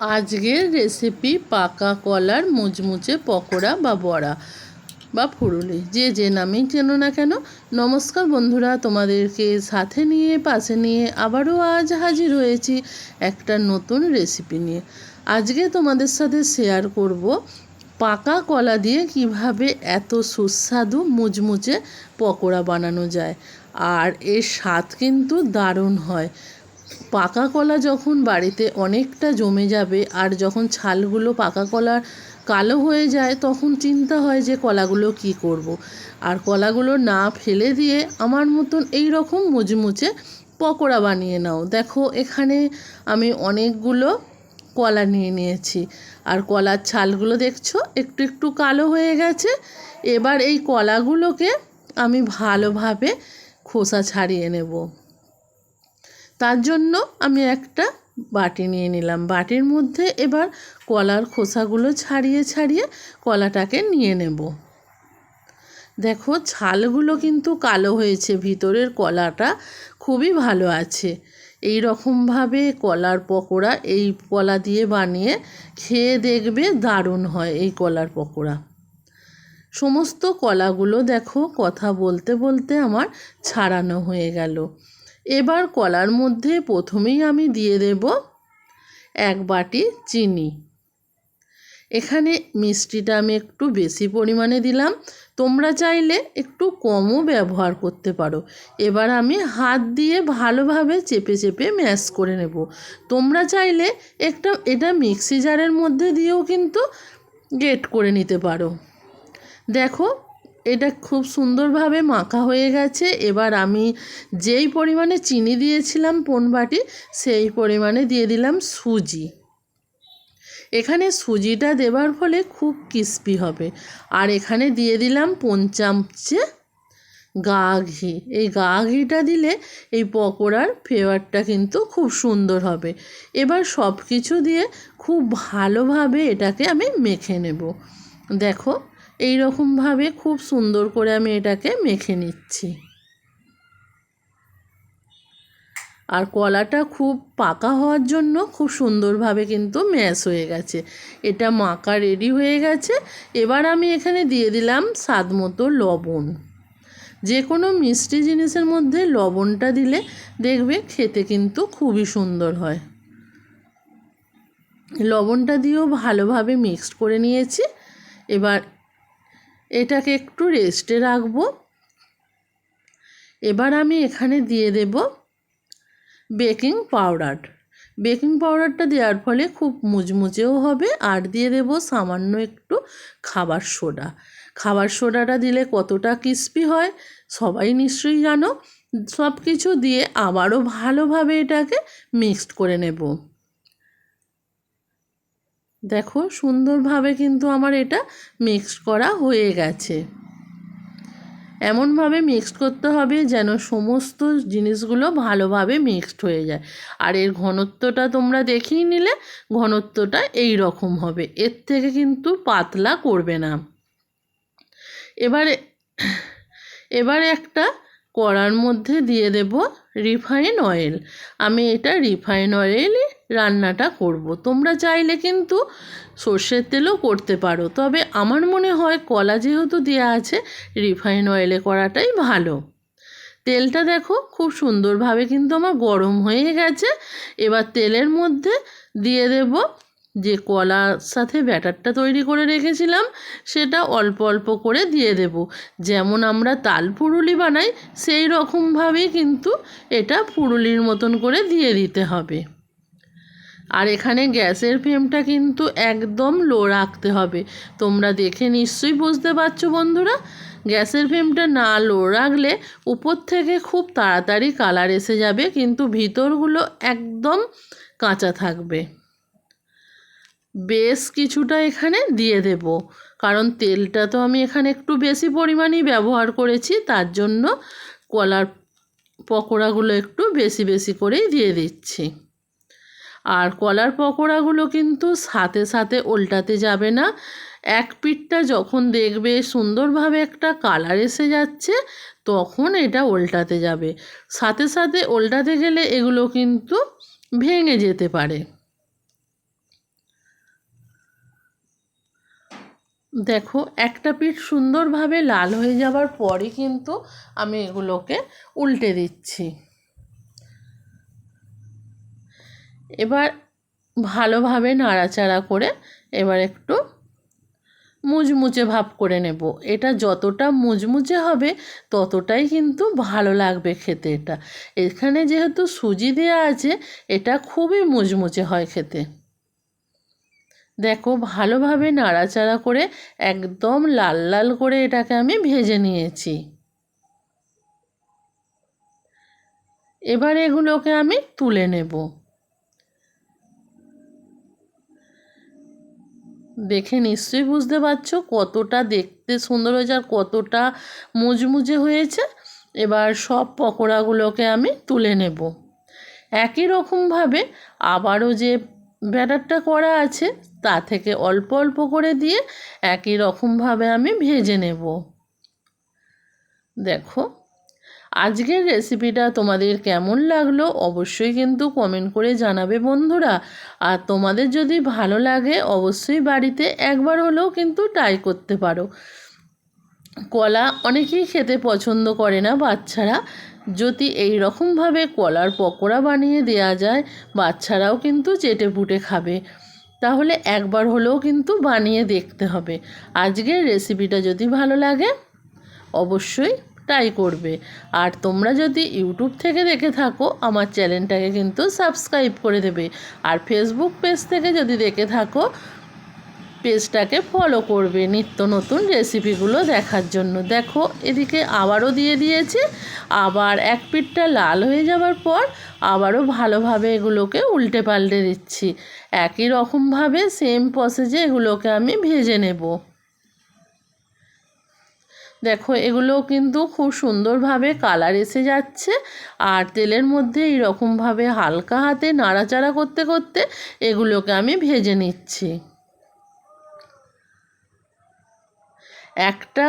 আজকের রেসিপি পাকা কলার মুচমুচে পকোড়া বা বড়া বা ফুরুলি। যে যে নামেই চেনো না কেন, নমস্কার বন্ধুরা, তোমাদেরকে সাথে নিয়ে, পাশে নিয়ে আবারও আজ হাজির হয়েছি একটা নতুন রেসিপি নিয়ে। আজকে তোমাদের সাথে শেয়ার করব পাকা কলা দিয়ে কীভাবে এত সুস্বাদু মুচমুচে পকোড়া বানানো যায়। আর এর স্বাদ কিন্তু দারুণ হয়। পাকা কলা যখন বাড়িতে অনেকটা জমে যাবে আর যখন ছালগুলো পাকা কলার কালো হয়ে যায়, তখন চিন্তা হয় যে কলাগুলো কি করব। আর কলাগুলো না ফেলে দিয়ে আমার মতন এই রকম মুচমুচে পকোড়া বানিয়ে নাও। দেখো, এখানে আমি অনেকগুলো কলা নিয়ে নিয়েছি। আর কলার ছালগুলো দেখছ? একটু একটু কালো হয়ে গেছে। এবার এই কলাগুলোকে আমি ভালোভাবে খোসা ছাড়িয়ে নেব। তার জন্য আমি একটা বাটি নিয়ে নিলাম। বাটির মধ্যে এবার কলার খোসাগুলো ছাড়িয়ে ছাড়িয়ে কলাটাকে নিয়ে নেব। দেখো, ছালগুলো কিন্তু কালো হয়েছে, ভিতরের কলাটা খুবই ভালো আছে। এই রকমভাবে কলার পকোড়া, এই কলা দিয়ে বানিয়ে খেয়ে দেখবে দারুণ হয় এই কলার পকোড়া। সমস্ত কলাগুলো দেখো, কথা বলতে বলতে আমার ছাড়ানো হয়ে গেল। এবার কলার মধ্যে প্রথমেই আমি দিয়ে দেব এক বাটি চিনি। এখানে মিষ্টিটা আমি একটু বেশি পরিমাণে দিলাম। তোমরা চাইলে একটু কমও ব্যবহার করতে পারো। এবার আমি হাত দিয়ে ভালোভাবে চেপে চেপে ম্যাশ করে নেব। তোমরা চাইলে একটা, এটা মিক্সি জারের মধ্যে দিয়েও কিন্তু গেট করে নিতে পারো। দেখো এটা খুব সুন্দরভাবে মাখা হয়ে গেছে। এবার আমি যেই পরিমাণে চিনি দিয়েছিলাম পোন বাটি সেই পরিমাণে দিয়ে দিলাম সুজি। এখানে সুজিটা দেবার ফলে খুব ক্রিস্পি হবে। আর এখানে দিয়ে দিলাম পঞ্চামচে গা ঘি। এই গা ঘিটা দিলে এই পকোড়ার ফ্লেভারটা কিন্তু খুব সুন্দর হবে। এবার সব কিছু দিয়ে খুব ভালোভাবে এটাকে আমি মেখে নেব। দেখো এই রকমভাবে খুব সুন্দর করে আমি এটাকে মেখে নিচ্ছি। আর কলাটা খুব পাকা হওয়ার জন্য খুব সুন্দরভাবে কিন্তু ম্যাশ হয়ে গেছে। এটা মাখা রেডি হয়ে গেছে। এবার আমি এখানে দিয়ে দিলাম স্বাদ মতো লবণ। যে কোনো মিষ্টি জিনিসের মধ্যে লবণটা দিলে দেখবে খেতে কিন্তু খুবই সুন্দর হয়। লবণটা দিয়েও ভালোভাবে মিক্সড করে নিয়েছি। এবার এটাকে একটু রেস্টে রাখব। এবার আমি এখানে দিয়ে দেব বেকিং পাউডার। বেকিং পাউডারটা দেওয়ার ফলে খুব মুচমুচেও হবে। আর দিয়ে দেব সামান্য একটু খাবার সোডা। খাবার সোডাটা দিলে কতটা ক্রিস্পি হয় সবাই নিশ্চয়ই জানো। সব কিছু দিয়ে আবারও ভালোভাবে এটাকে মিক্সড করে নেব। দেখো, সুন্দরভাবে কিন্তু আমার এটা মিক্সড করা হয়ে গেছে। এমনভাবে মিক্সড করতে হবে যেন সমস্ত জিনিসগুলো ভালোভাবে মিক্সড হয়ে যায়। আর এর ঘনত্বটা তোমরা দেখেই নিলে ঘনত্বটা এই রকম হবে, এর থেকে কিন্তু পাতলা করবে না। এবারে এবারে একটা কড়ার মধ্যে দিয়ে দেব রিফাইন অয়েল। আমি এটা রিফাইন অয়েলে রান্নাটা করব। তোমরা চাইলে কিন্তু সর্ষের তেলও করতে পারো। তবে আমার মনে হয় কলা যেহেতু দেওয়া আছে, রিফাইন অয়েলে করাটাই ভালো। তেলটা দেখো খুব সুন্দরভাবে কিন্তু আমার গরম হয়ে গেছে। এবার তেলের মধ্যে দিয়ে দেব যে কলার সাথে ব্যাটারটা তৈরি করে রেখেছিলাম, সেটা অল্প অল্প করে দিয়ে দেব। যেমন আমরা তাল পুরুলি বানাই, সেই রকমভাবেই কিন্তু এটা পুরুলির মতন করে দিয়ে দিতে হবে। আর এখানে গ্যাসের ফ্লেমটা কিন্তু একদম লো রাখতে হবে। তোমরা দেখে নিশ্চয়ই বুঝতে পারছ বন্ধুরা, গ্যাসের ফ্লেমটা না লো রাখলে উপর থেকে খুব তাড়াতাড়ি কালার এসে যাবে, কিন্তু ভিতরগুলো একদম কাঁচা থাকবে। বেশ কিছুটা এখানে দিয়ে দেব, কারণ তেলটা তো আমি এখানে একটু বেশি পরিমাণেই ব্যবহার করেছি, তার জন্য কলার পকোড়াগুলো একটু বেশি বেশি করেই দিয়ে দিচ্ছি। আর কলার পকোড়াগুলো কিন্তু সাথে সাথে উল্টাতে যাবে না। এক পিঠটা যখন দেখবে সুন্দরভাবে একটা কালার এসে যাচ্ছে, তখন এটা উল্টাতে যাবে। সাথে সাথে উল্টাতে গেলে এগুলো কিন্তু ভেঙে যেতে পারে। দেখো, একটা পিঠ সুন্দরভাবে লাল হয়ে যাওয়ার পরে কিন্তু আমি এগুলোকে উল্টে দিচ্ছি। এবার ভালোভাবে নাড়াচাড়া করে এবার একটু মুচমুচে ভাব করে নেব। এটা যতটা মুচমুচে হবে, ততটাই কিন্তু ভালো লাগবে খেতে এটা। এখানে যেহেতু সুজি দেওয়া আছে, এটা খুবই মুচমুচে হয় খেতে। দেখো, ভালোভাবে নাড়াচাড়া করে একদম লাল লাল করে এটাকে আমি ভেজে নিয়েছি। এবার এগুলোকে আমি তুলে নেব। দেখে নিশ্চয়ই বুঝতে পারছ কতটা দেখতে সুন্দর হয়েছে আর কতটা মুজমুজে হয়েছে। এবার সব পকোড়াগুলোকে আমি তুলে নেব। একই রকমভাবে আবারও যে ব্যাটারটা করা আছে, তা থেকে অল্প অল্প করে দিয়ে একই রকমভাবে আমি ভেজে নেব। দেখো আজকের রেসিপিটা তোমাদের কেমন লাগল অবশ্যই কিন্তু কমেন্ট করে জানাবে বন্ধুরা। আর তোমাদের যদি ভালো লাগে অবশ্যই বাড়িতে একবার হলেও কিন্তু ট্রাই করতে পারো। কলা অনেকেই খেতে পছন্দ করে না বাচ্চারা। যদি এই রকমভাবে কলার পকোড়া বানিয়ে দেওয়া যায়, বাচ্চারাও কিন্তু চেটে পুটে খাবে। তাহলে একবার হলেও কিন্তু বানিয়ে দেখতে হবে। আজকের রেসিপিটা যদি ভালো লাগে, অবশ্যই ট্রাই করবে। আর তোমরা যদি ইউটিউব থেকে দেখে থাকো, আমার চ্যানেলটাকে কিন্তু সাবস্ক্রাইব করে দেবে। আর ফেসবুক পেজ থেকে যদি দেখে থাকো, পেজটাকে ফলো করবে নিত্য নতুন রেসিপিগুলো দেখার জন্য। দেখো, এদিকে আবারও দিয়ে দিয়েছে। আবার এক পিঠটা লাল হয়ে যাবার পর আবারও ভালোভাবে এগুলোকে উল্টে পাল্টে দিচ্ছি। একই রকমভাবে সেম প্রসেসে এগুলোকে আমি ভেজে নেব। দেখো, এগুলো কিন্তু খুব সুন্দরভাবে কালার এসে যাচ্ছে আর তেলের মধ্যে এইরকমভাবে হালকা হাতে নাড়াচাড়া করতে করতে এগুলোকে আমি ভেজে নিচ্ছি। একটা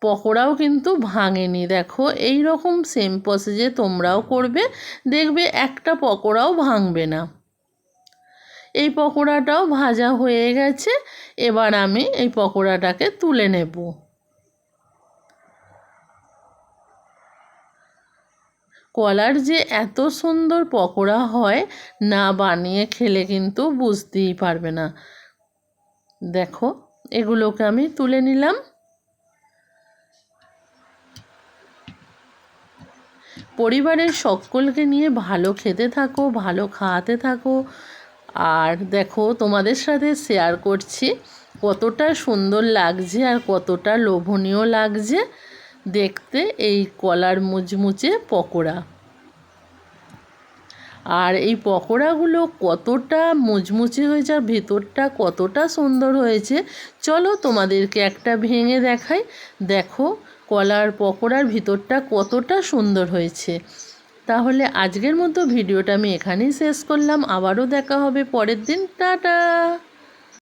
পকোড়াও কিন্তু ভাঙেনি। দেখো এই রকম সেম প্রসেসে তোমরাও করবে, দেখবে একটা পকোড়াও ভাঙবে না। এই পকোড়াটাও ভাজা হয়ে গেছে, এবার আমি এই পকোড়াটাকে তুলে নেব। কলার যে এত সুন্দর পকোড়া হয়, না বানিয়ে খেলে কিন্তু বুঝতেই পারবে না। দেখো, এগুলোকে আমি তুলে নিলাম। পরিবারের সকলকে নিয়ে ভালো খেতে থাকো, ভালো খাওয়াতে থাকো। আর দেখো, তোমাদের সাথে শেয়ার করছি কতটা সুন্দর লাগছে আর কতটা লোভনীয় লাগছে। দেখতে এই কলার মুচমুচে পকোড়া। আর এই পকোড়াগুলো কতটা মুচমুচে হয়েছে আর ভেতরটা কতটা সুন্দর হয়েছে, চলো তোমাদেরকে একটা ভেঙে দেখাই। দেখো, কলার পকোড়ার ভিতরটা কতটা সুন্দর হয়েছে। তাহলে আজকের মতো ভিডিওটা আমি এখানেই শেষ করলাম। আবারও দেখা হবে পরের দিন। টাটা!